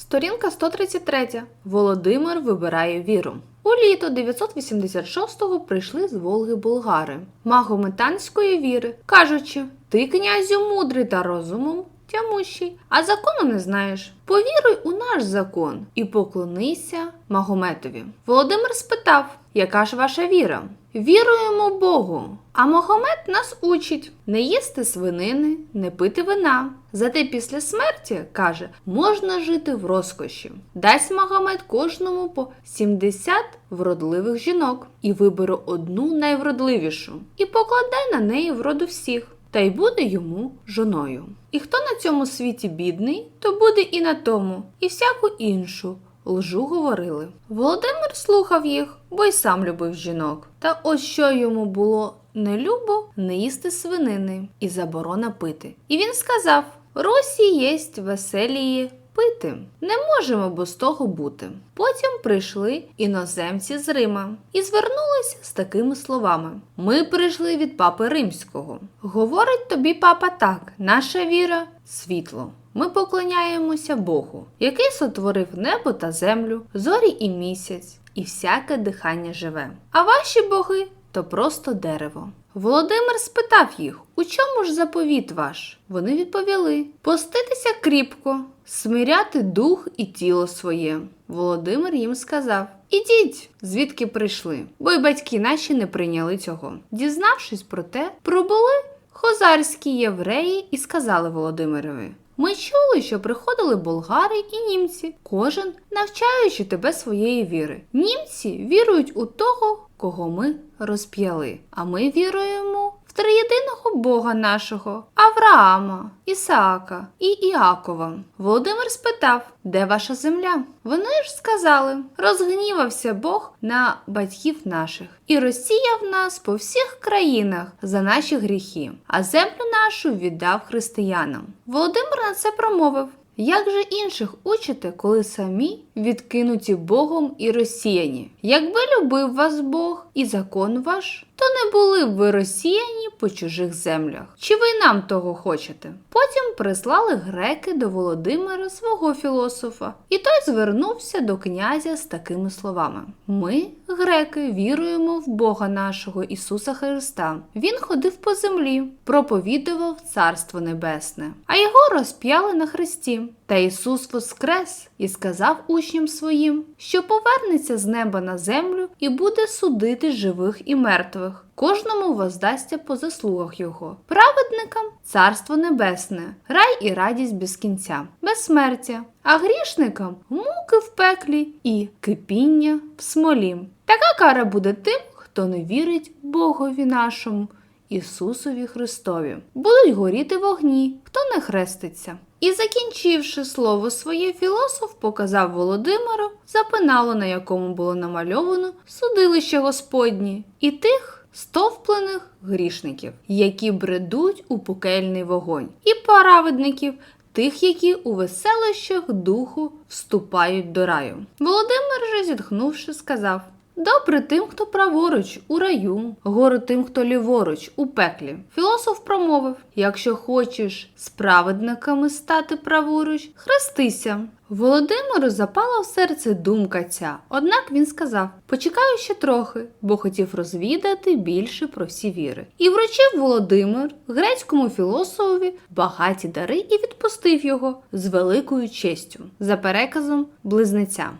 Сторінка 133. Володимир вибирає віру. У літо 986-го прийшли з Волги булгари, магометанської віри, кажучи: Ти, князю, мудрий та розумом тямущий, а закону не знаєш. Повіруй у наш закон і поклонися Магометові. Володимир спитав, яка ж ваша віра? Віруємо Богу. А Магомет нас учить не їсти свинини, не пити вина. Зате після смерті, каже, можна жити в розкоші. Дасть Магомет кожному по 70 вродливих жінок і вибере одну найвродливішу і покладе на неї вроду всіх. Та й буде йому жоною. І хто на цьому світі бідний, то буде і на тому, і всяку іншу лжу говорили. Володимир слухав їх, бо й сам любив жінок. Та ось що йому було не любо не їсти свинини і заборона пити. І він сказав: Росі єсть веселії пити. Не можемо без того бути. Потім прийшли іноземці з Рима і звернулися з такими словами: Ми прийшли від папи римського. Говорить тобі папа так: наша віра світло. Ми поклоняємося Богу, який сотворив небо та землю, зорі і місяць, і всяке дихання живе. А ваші боги то просто дерево. Володимир спитав їх, у чому ж заповіт ваш? Вони відповіли: поститися кріпко, смиряти дух і тіло своє. Володимир їм сказав: Ідіть, звідки прийшли, бо й батьки наші не прийняли цього. Дізнавшись про те, пробули хозарські євреї і сказали Володимирові: Ми чули, що приходили болгари і німці, кожен навчаючи тебе своєї віри. Німці вірують у того, кого ми розп'яли, а ми віруємо в триєдиного Бога нашого Авраама, Ісаака і Іакова. Володимир спитав, де ваша земля? Вони ж сказали: розгнівався Бог на батьків наших і розсіяв нас по всіх країнах за наші гріхи, а землю нашу віддав християнам. Володимир на це промовив. Як же інших учите, коли самі відкинуті Богом і розсіяні? Якби любив вас Бог і закон ваш, то не були б ви розсіяні по чужих землях. Чи ви нам того хочете? Потім прислали греки до Володимира свого філософа, і той звернувся до князя з такими словами: Ми, греки, віруємо в Бога нашого Ісуса Христа. Він ходив по землі, проповідував Царство Небесне, а його розп'яли на хресті. Та Ісус воскрес і сказав учням своїм, що повернеться з неба на землю і буде судити живих і мертвих. Кожному воздасться по заслугах його, праведникам царство небесне, рай і радість без кінця, безсмертя, а грішникам муки в пеклі і кипіння в смолі. Така кара буде тим, хто не вірить Богові нашому. Ісусові Христові будуть горіти вогні, хто не хреститься. І закінчивши слово своє, філософ показав Володимиру запинало, на якому було намальовано судилище Господнє, і тих стовплених грішників, які бредуть у пекельний вогонь, і праведників, тих, які у веселищах духу вступають до раю. Володимир же, зітхнувши, сказав. Добре тим, хто праворуч у раю, горе тим, хто ліворуч у пеклі. Філософ промовив: якщо хочеш з праведниками стати праворуч, хрестися. Володимиру запала в серце думка ця, однак він сказав: почекаю ще трохи, бо хотів розвідати більше про всі віри. І вручив Володимир грецькому філософові багаті дари і відпустив його з великою честю за переказом близнеця.